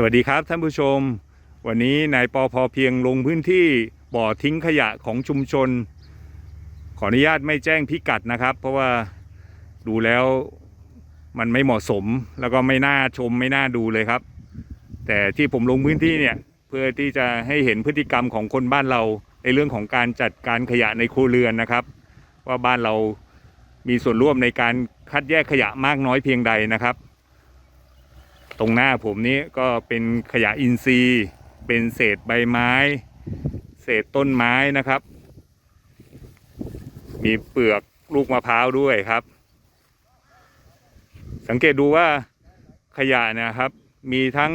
สวัสดีครับท่านผู้ชม วันนี้นายปอพอเพียงลงพื้นที่บ่อทิ้งขยะของชุมชน ขออนุญาตไม่แจ้งพิกัดนะครับ เพราะว่าดูแล้วมันไม่เหมาะสมแล้วก็ไม่น่าชมไม่น่าดูเลยครับ แต่ที่ผมลงพื้นที่เนี่ยเพื่อที่จะให้เห็นพฤติกรรมของคนบ้านเราในเรื่องของการจัดการขยะในครัวเรือนนะครับ ว่าบ้านเรามีส่วนร่วมในการคัดแยกขยะมากน้อยเพียงใดนะครับ ตรงหน้าผมนี้ก็เป็นขยะอินทรีย์ เป็นเศษใบไม้ เศษต้นไม้นะครับ มีเปลือกลูกมะพร้าวด้วยครับ สังเกตดูว่าขยะเนะครับ มีทั้ง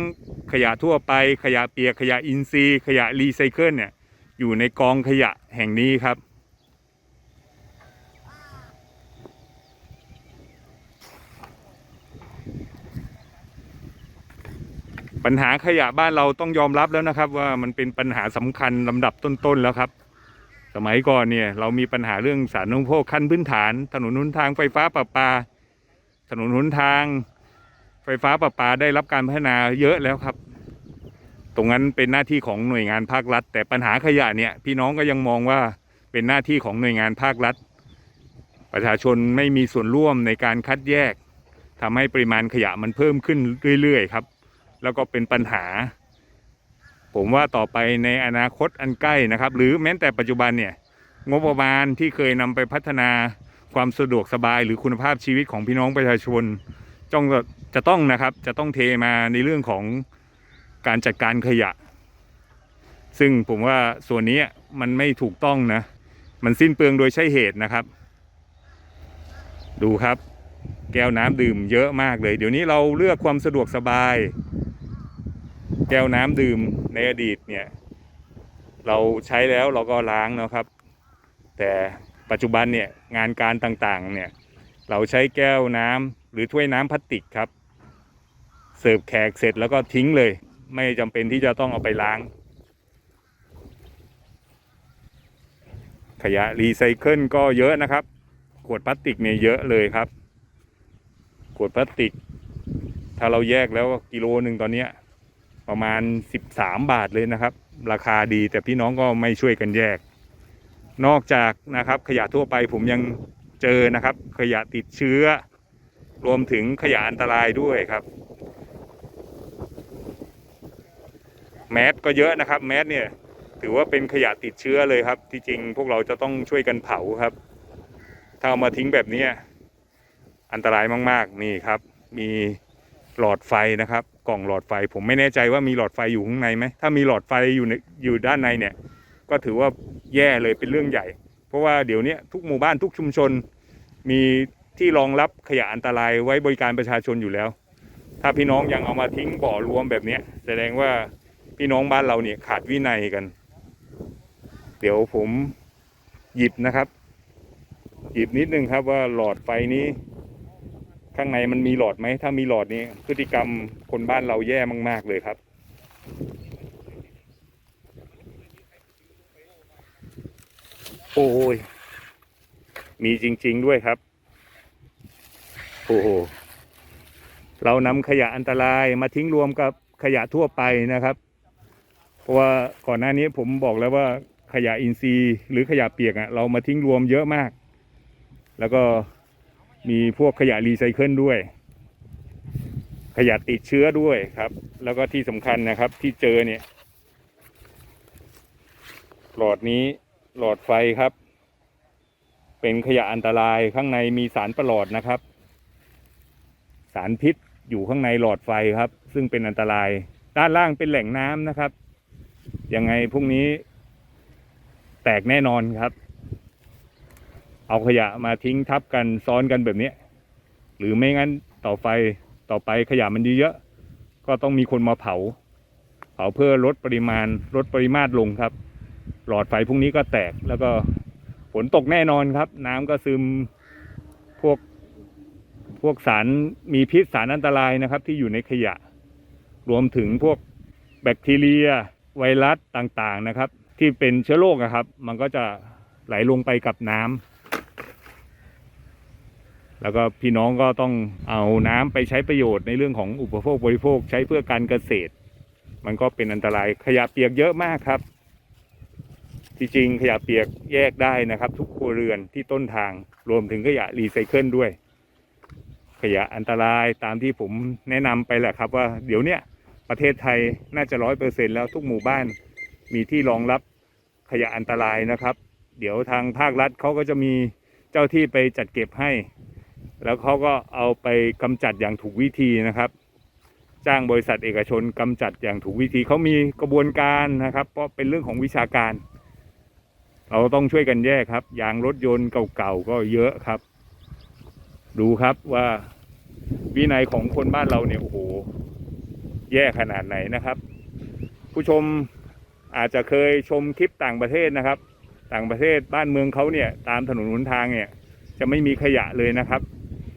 ขยะทั่วไปขยะเปียกขยะอินทรีย์ ขยะรีไซเคิลเนี่ยอยู่ในกองขยะแห่งนี้ครับ ปัญหาขยะบ้านเราต้องยอมรับแล้วนะครับ ว่ามันเป็นปัญหาสำคัญลำดับต้นๆแล้วครับ สมัยก่อนเนี่ยเรามีปัญหาเรื่องสาธารณูปโภคขั้นพื้นฐาน ถนนหนทางไฟฟ้าประปา ถนนหนทาง ไฟฟ้าประปาได้รับการพัฒนาเยอะแล้วครับ ตรงนั้นเป็นหน้าที่ของหน่วยงานภาครัฐ แต่ปัญหาขยะเนี่ยพี่น้องก็ยังมองว่าเป็นหน้าที่ของหน่วยงานภาครัฐ ประชาชนไม่มีส่วนร่วมในการคัดแยกทำให้ปริมาณขยะมันเพิ่มขึ้นเรื่อยๆครับ แล้วก็เป็นปัญหา ผมว่าต่อไปในอนาคตอันใกล้นะครับ หรือแม้แต่ปัจจุบันเนี่ยงบประมาณที่เคยนำไปพัฒนาความสะดวกสบายหรือคุณภาพชีวิตของพี่น้องประชาชนจ้องจะต้องนะครับจะต้องเทมาในเรื่องของการจัดการขยะ ซึ่งผมว่าส่วนนี้มันไม่ถูกต้องนะ มันสิ้นเปลืองโดยใช่เหตุนะครับ ดูครับ แก้วน้ำดื่มเยอะมากเลย เดี๋ยวนี้เราเลือกความสะดวกสบาย ก้วน้ำดื่มในอดีตเนี่ย เราใช้แล้วเราก็ล้างนะครับ แต่ปัจจุบันเนี่ยงานการต่างๆเนี่ยเราใช้แก้วน้ำหรือถ้วยน้ำพลาสติกครับ เสิร์ฟแขกเสร็จแล้วก็ทิ้งเลย ไม่จำเป็นที่จะต้องเอาไปล้าง ขยะรีไซเคิลก็เยอะนะครับ ขวดพลาสติกเนี่ยเยอะเลยครับ ขวดพลาสติก ถ้าเราแยกแล้วกิโลหนึ่งตอนเนี้ย ประมาณ 13 บาทเลยนะครับ ราคาดีแต่พี่น้องก็ไม่ช่วยกันแยก นอกจากนะครับขยะทั่วไปผมยังเจอนะครับ ขยะติดเชื้อ รวมถึงขยะอันตรายด้วยครับ แมสก็เยอะนะครับ แมสเนี่ยถือว่าเป็นขยะติดเชื้อเลยครับ ที่จริงพวกเราจะต้องช่วยกันเผาครับ ถ้าเอามาทิ้งแบบนี้อันตรายมาก ๆ นี่ครับ มีหลอดไฟนะครับ กล่องหลอดไฟ ผมไม่แน่ใจว่ามีหลอดไฟอยู่ข้างในไหมถ้ามีหลอดไฟอยู่ในอยู่ด้านในเนี่ย ก็ถือว่าแย่เลยเป็นเรื่องใหญ่ เพราะว่าเดี๋ยวนี้ทุกหมู่บ้านทุกชุมชน มีที่รองรับขยะอันตรายไว้บริการประชาชนอยู่แล้ว ถ้าพี่น้องยังเอามาทิ้งบ่อรวมแบบนี้แสดงว่าพี่น้องบ้านเราเนี่ยขาดวินัยกัน เดี๋ยวผมหยิบนะครับ หยิบนิดนึงครับว่าหลอดไฟนี้ ข้างในมันมีหลอดไหม ถ้ามีหลอดนี้พฤติกรรมคนบ้านเราแย่มาก ๆ เลยครับ โอ้ย มีจริง ๆ ด้วยครับ โอ้โห เรานำขยะอันตรายมาทิ้งรวมกับขยะทั่วไปนะครับ เพราะว่าก่อนหน้านี้ผมบอกแล้วว่าขยะอินทรีย์ หรือขยะเปียกอะเรามาทิ้งรวมเยอะมาก แล้วก็ มีพวกขยะรีไซเคิลด้วย ขยะติดเชื้อด้วยครับ แล้วก็ที่สำคัญนะครับที่เจอเนี่ย หลอดนี้หลอดไฟครับ เป็นขยะอันตรายข้างในมีสารประหลอดนะครับ สารพิษอยู่ข้างในหลอดไฟครับ ซึ่งเป็นอันตราย ด้านล่างเป็นแหล่งน้ำนะครับยังไงพวกนี้แตกแน่นอนครับ เอาขยะมาทิ้งทับกันซ้อนกันแบบนี้ หรือไม่งั้นต่อไฟต่อไปขยะมันเยอะๆก็ต้องมีคนมาเผา เผาเพื่อลดปริมาณลดปริมาตรลงครับ หลอดไฟพวกนี้ก็แตกแล้วก็ฝนตกแน่นอนครับ น้ำก็ซึมพวกพวกสารมีพิษสารอันตรายนะครับ ที่อยู่ในขยะ รวมถึงพวกแบคทีเรีย ไวรัสต่างๆนะครับ ที่เป็นเชื้อโรคอะครับ มันก็จะไหลลงไปกับน้ำ แล้วก็พี่น้องก็ต้องเอาน้ำไปใช้ประโยชน์ในเรื่องของอุปโภคบริโภคใช้เพื่อการเกษตร มันก็เป็นอันตรายขยะเปียกเยอะมากครับ ที่จริงขยะเปียกแยกได้นะครับ ทุกครัวเรือนที่ต้นทางรวมถึงขยะรีไซเคิลด้วย ขยะอันตรายตามที่ผมแนะนำไปแหละครับ ว่าเดี๋ยวเนี้ยประเทศไทยน่าจะร้อยเปอร์เซ็นแล้วทุกหมู่บ้านมีที่รองรับขยะอันตรายนะครับ เดี๋ยวทางภาครัฐเขาก็จะมีเจ้าที่ไปจัดเก็บให้ แล้วเขาก็เอาไปกำจัดอย่างถูกวิธีนะครับ จ้างบริษัทเอกชนกำจัดอย่างถูกวิธีเขามีกระบวนการนะครับ เพราะเป็นเรื่องของวิชาการ เราต้องช่วยกันแยกครับ ยางรถยนต์เก่าๆก็เยอะครับ ดูครับว่าวินัยของคนบ้านเราเนี่ยโอ้โหแย่ขนาดไหนนะครับ ผู้ชมอาจจะเคยชมคลิปต่างประเทศนะครับ ต่างประเทศบ้านเมืองเขาเนี่ยตามถนนหนทางเนี่ยจะไม่มีขยะเลยนะครับ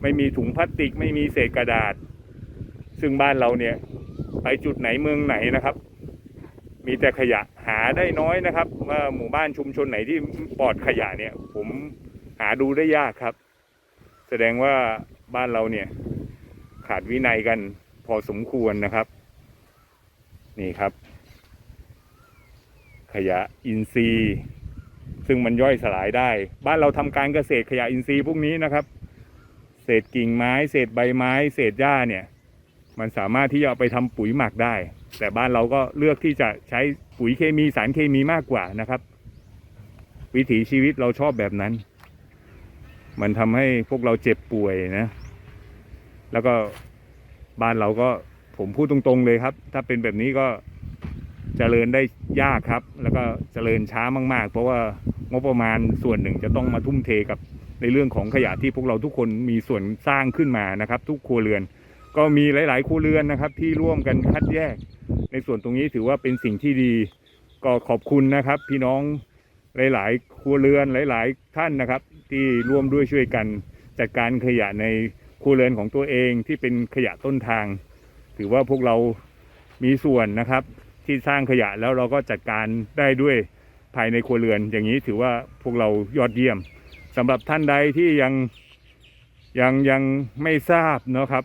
ไม่มีถุงพลาสติก ไม่มีเศษกระดาษ ซึ่งบ้านเราเนี่ย ไปจุดไหนเมืองไหนนะครับ มีแต่ขยะหาได้น้อยนะครับว่าหมู่บ้านชุมชนไหนที่ปลอดขยะเนี่ย ผมหาดูได้ยากครับ แสดงว่าบ้านเราเนี่ย ขาดวินัยกันพอสมควรนะครับ นี่ครับ ขยะอินทรีย์ ซึ่งมันย่อยสลายได้ บ้านเราทำการเกษตรขยะอินทรีย์พวกนี้นะครับ เศษกิ่งไม้ เศษใบไม้ เศษหญ้าเนี่ย มันสามารถที่จะเอาไปทำปุ๋ยหมักได้ แต่บ้านเราก็เลือกที่จะใช้ปุ๋ยเคมีสารเคมีมากกว่านะครับ วิถีชีวิตเราชอบแบบนั้น มันทำให้พวกเราเจ็บป่วยนะ แล้วก็บ้านเราก็ผมพูดตรงๆเลยครับ ถ้าเป็นแบบนี้ก็เจริญได้ยากครับ แล้วก็เจริญช้ามาก ๆ เพราะว่างบประมาณส่วนหนึ่งจะต้องมาทุ่มเทกับ ในเรื่องของขยะที่พวกเราทุกคนมีส่วนสร้างขึ้นมานะครับ ทุกครัวเรือน ก็มีหลาย ๆ ครัวเรือนนะครับ ที่ร่วมกันคัดแยก ในส่วนตรงนี้ถือว่าเป็นสิ่งที่ดี ก็ขอบคุณนะครับ พี่น้องหลาย ๆ ครัวเรือนหลาย ๆ ท่านนะครับ ที่ร่วมด้วยช่วยกันจัดการขยะในครัวเรือนของตัวเองที่เป็นขยะต้นทาง ถือว่าพวกเรามีส่วนนะครับ ที่สร้างขยะแล้วเราก็จัดการได้ด้วยภายในครัวเรือน อย่างนี้ถือว่าพวกเรายอดเยี่ยม สำหรับท่านใดที่ยังยังยังไม่ทราบเนาะครับ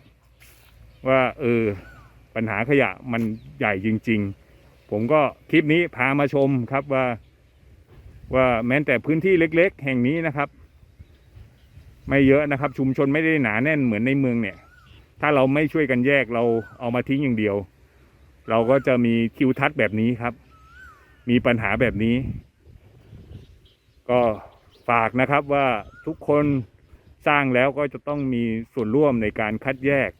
ว่าเออปัญหาขยะมันใหญ่จริง ๆ ผมก็คลิปนี้พามาชมครับว่าว่าแม้แต่พื้นที่เล็ก ๆ แห่งนี้นะครับ ไม่เยอะนะครับ ชุมชนไม่ได้หนาแน่นเหมือนในเมืองเนี่ย ถ้าเราไม่ช่วยกันแยกเราเอามาทิ้งอย่างเดียว เราก็จะมีคิวทัศน์แบบนี้ครับ มีปัญหาแบบนี้ ก็ ฝากนะครับว่าทุกคนสร้างแล้วก็จะต้องมีส่วนร่วมในการคัดแยก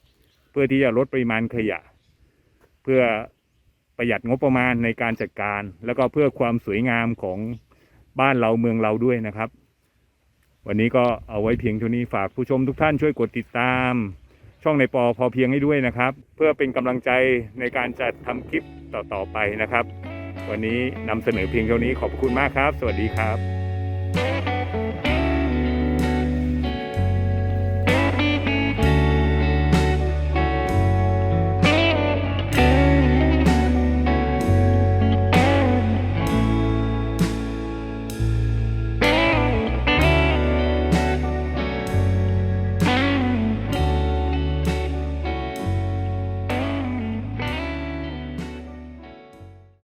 เพื่อที่จะลดปริมาณขยะ เพื่อประหยัดงบประมาณในการจัดการ แล้วก็เพื่อความสวยงามของบ้านเราเมืองเราด้วยนะครับ วันนี้ก็เอาไว้เพียงเท่านี้ฝากผู้ชมทุกท่านช่วยกดติดตาม ช่องในปอพอเพียงให้ด้วยนะครับ เพื่อเป็นกำลังใจในการจัดทำคลิปต่อๆไปนะครับ วันนี้นำเสนอเพียงเท่านี้ขอบคุณมากครับ สวัสดีครับ